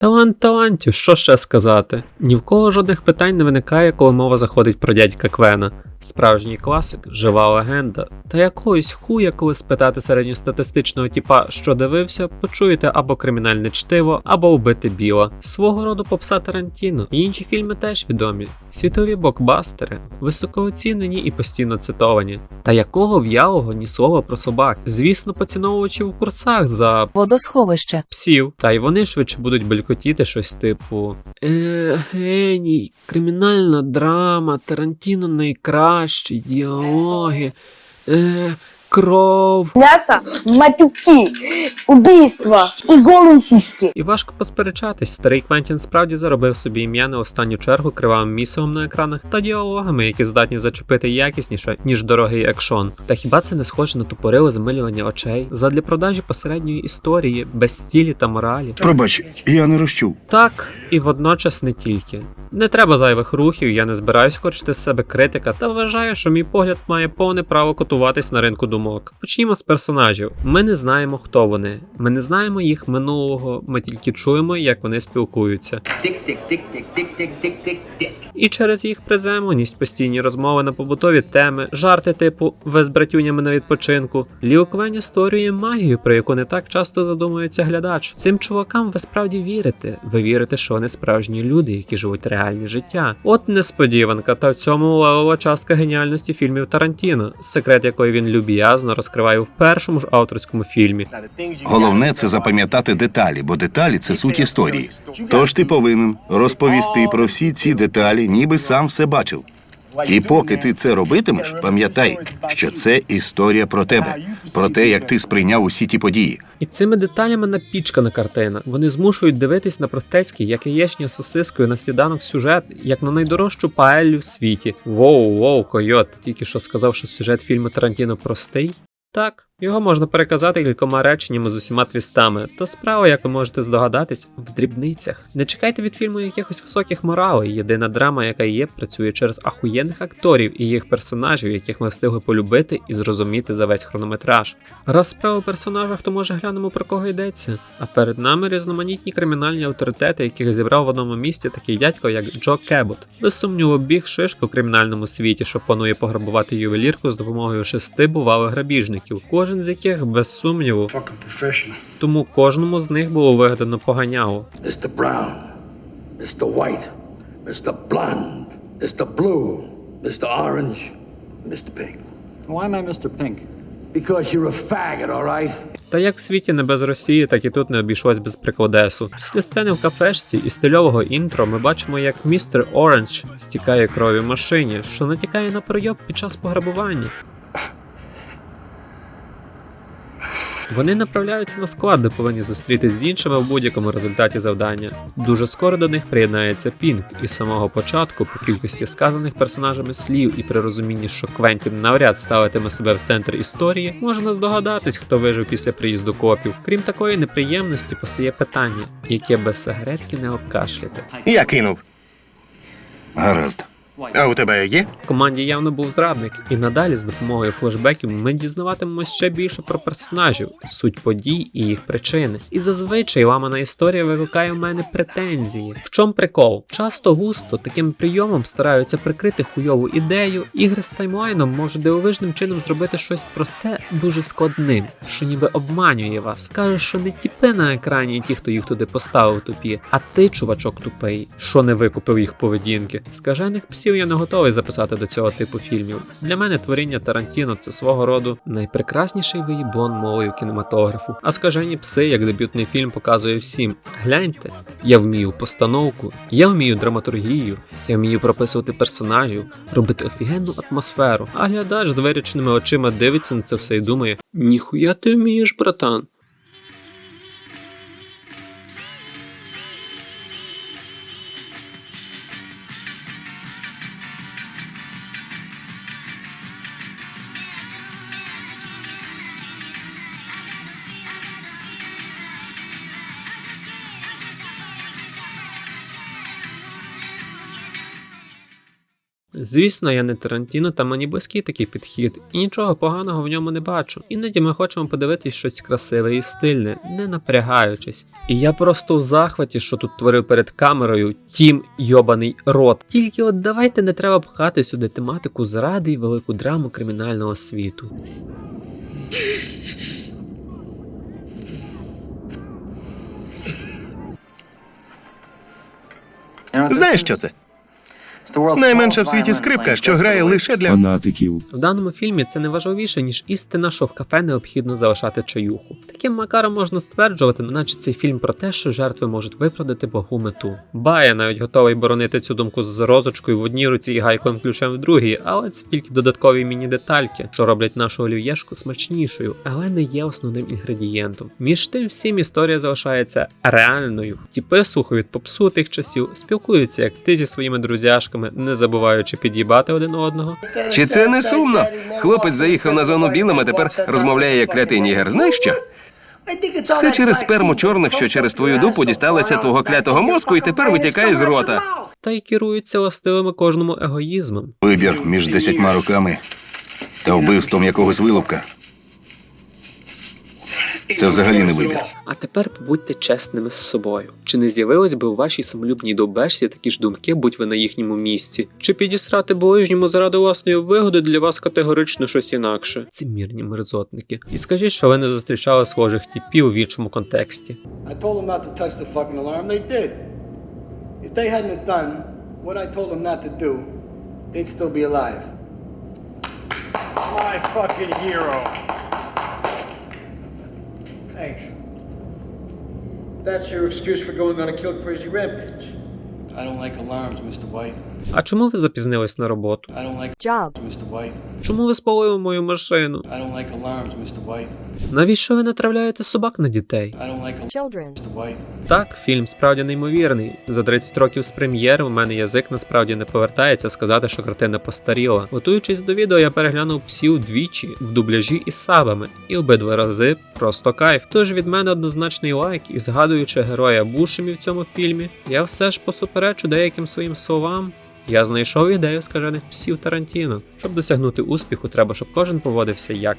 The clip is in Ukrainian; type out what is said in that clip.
তো Талант талантів, що ще сказати? Ні в кого жодних питань не виникає, коли мова заходить про дядька Квена. Справжній класик, жива легенда. Та якоїсь хуя, коли спитати середньостатистичного тіпа, що дивився, почуєте або кримінальне чтиво, або вбити біла. Свого роду попса Тарантіно. І інші фільми теж відомі. Світові блокбастери, високооцінені і постійно цитовані. Та якого в'ялого ні слова про собак. Звісно, поціновувачів у курсах за Водосховище. псів, та й вони швидше будуть белькотіти щось типу е, геній, кримінальна драма, Тарантіно найкращий, діалоги, е, кров. мясо, матюки, убийства и голые сиськи. І важко посперечатись, старий Квентін справді заробив собі ім'я на останню чергу кривавим місивом на екранах та діалогами, які здатні зачепити якісніше, ніж дорогий екшон. Та хіба це не схоже на тупориле замилювання очей задля продажі посередньої історії, без стілі та моралі? Пробач, я не розчув. Так, і водночас не тільки. Не треба зайвих рухів, я не збираюсь корчити з себе критика та вважаю, що мій погляд має повне право котуватись на ринку думок. Почнімо з персонажів. Ми не знаємо, хто вони. Ми не знаємо їх минулого. Ми тільки чуємо, як вони спілкуються. І через їх приземленість, постійні розмови на побутові теми, жарти типу «Ви з братюнями на відпочинку. Ліуквені створює магію, про яку не так часто задумується глядач. Цим чувакам ви справді вірите. Ви вірите, що вони справжні люди, які живуть реальні життя. От несподіванка, та в цьому левова частка геніальності фільмів Тарантіно, секрет якої він любія люб'язно розкриває в першому ж авторському фільмі. Головне це запам'ятати деталі, бо деталі це суть історії. Тож ти повинен розповісти про всі ці деталі, ніби сам все бачив. І поки ти це робитимеш, пам'ятай, що це історія про тебе, про те, як ти сприйняв усі ті події. І цими деталями напічкана картина. Вони змушують дивитись на простецький, як яєчня сосискою на сніданок сюжет, як на найдорожчу паелю в світі. Воу, воу, койот, тільки що сказав, що сюжет фільму Тарантіно простий? Так, його можна переказати кількома реченнями з усіма твістами, та справа, як ви можете здогадатись, в дрібницях. Не чекайте від фільму якихось високих моралей. Єдина драма, яка є, працює через ахуєнних акторів і їх персонажів, яких ми встигли полюбити і зрозуміти за весь хронометраж. Раз справа у персонажах, то може глянемо про кого йдеться. А перед нами різноманітні кримінальні авторитети, яких зібрав в одному місці такий дядько, як Джо Кебот. Без сумніву, біг шишка в кримінальному світі, що планує пограбувати ювелірку з допомогою шести бувалих грабіжників, кожен з яких без сумніву. Тому кожному з них було вигадано поганягу. Mr. Brown, Mr. White, Mr. Blonde, Mr. Blue, Mr. Orange, Mr. Pink. Why am I Mr. Pink? Because you're a faggot, all right? Та як в світі не без Росії, так і тут не обійшлось без прикладесу. Після сцени в кафешці і стильового інтро ми бачимо, як містер Оранж стікає крові в машині, що натякає на пройоб під час пограбування. Вони направляються на склад, де повинні зустрітись з іншими в будь-якому результаті завдання. Дуже скоро до них приєднається Пінк, і з самого початку, по кількості сказаних персонажами слів і при розумінні, що Квентін навряд ставитиме себе в центр історії, можна здогадатись, хто вижив після приїзду копів. Крім такої неприємності, постає питання, яке без сигаретки не обкашляти. Я кинув. Гаразд. А у тебе є? В команді явно був зрадник, і надалі з допомогою флешбеків ми дізнаватимемось ще більше про персонажів, суть подій і їх причини. І зазвичай ламана історія викликає в мене претензії. В чому прикол? Часто густо таким прийомом стараються прикрити хуйову ідею. Ігри з таймлайном можуть дивовижним чином зробити щось просте дуже складним, що ніби обманює вас. Каже, що не тіпи на екрані ті, хто їх туди поставив тупі, а ти, чувачок тупий, що не викупив їх поведінки. Скажених псів я не готовий записати до цього типу фільмів. Для мене творіння Тарантіно це свого роду найпрекрасніший виїбон мовою кінематографу. А скажені пси, як дебютний фільм, показує всім: гляньте, я вмію постановку, я вмію драматургію, я вмію прописувати персонажів, робити офігенну атмосферу. А глядач з виріченими очима дивиться на це все і думає: ніхуя ти вмієш, братан. Звісно, я не Тарантіно, та мені близький такий підхід, і нічого поганого в ньому не бачу. Іноді ми хочемо подивитись щось красиве і стильне, не напрягаючись. І я просто в захваті, що тут творив перед камерою тім йобаний рот. Тільки от давайте не треба пхати сюди тематику зради і велику драму кримінального світу. Знаєш, що це? Найменша в світі скрипка, що грає лише для фанатиків. В даному фільмі це не важливіше, ніж істина, що в кафе необхідно залишати чаюху. Таким макаром можна стверджувати, наче цей фільм про те, що жертви можуть виправдати благу мету. Ба, я навіть готовий боронити цю думку з розочкою в одній руці і гайковим ключем в другій, але це тільки додаткові міні-детальки, що роблять нашу олів'єшку смачнішою, але не є основним інгредієнтом. Між тим всім історія залишається реальною. Тіпи слухають попсу тих часів, спілкуються як ти зі своїми друзяшками, не забуваючи під'їбати один одного. Чи це не сумно? Хлопець заїхав на зону білим, а тепер розмовляє як клятий нігер. Знаєш що? Це через сперму чорних, що через твою дупу дісталася твого клятого мозку і тепер витікає з рота. Та й керуються властивими кожному егоїзмом. Вибір між десятьма руками та вбивством якогось вилупка. Це взагалі не вибір. А тепер побудьте чесними з собою. Чи не з'явилось би у вашій самолюбній довбешці такі ж думки, будь ви на їхньому місці? Чи підісрати ближньому заради власної вигоди для вас категорично щось інакше? Ці мірні мерзотники. І скажіть, що ви не зустрічали схожих типів в іншому контексті. I told them not to touch the fucking alarm. They did. If they hadn't done what I told them not to do, they'd still be alive. My fucking hero. That's your excuse for going on a kill crazy rampage. I don't like alarms, Mr. White. А чому ви запізнились на роботу? I don't like Job. Mr. White. Чому ви спалили мою машину? I don't like alarms, Mr. White. Навіщо ви натравляєте собак на дітей? I don't like Children. Mr. White. Так, фільм справді неймовірний. За 30 років з прем'єри у мене язик насправді не повертається сказати, що картина постаріла. Готуючись до відео, я переглянув псів двічі в дубляжі із сабами, і обидва рази просто кайф. Тож від мене однозначний лайк, і згадуючи героя Бушемі в цьому фільмі, я все ж посуперечу деяким своїм словам. Я знайшов ідею скажених псів Тарантіно. Щоб досягнути успіху, треба, щоб кожен поводився як.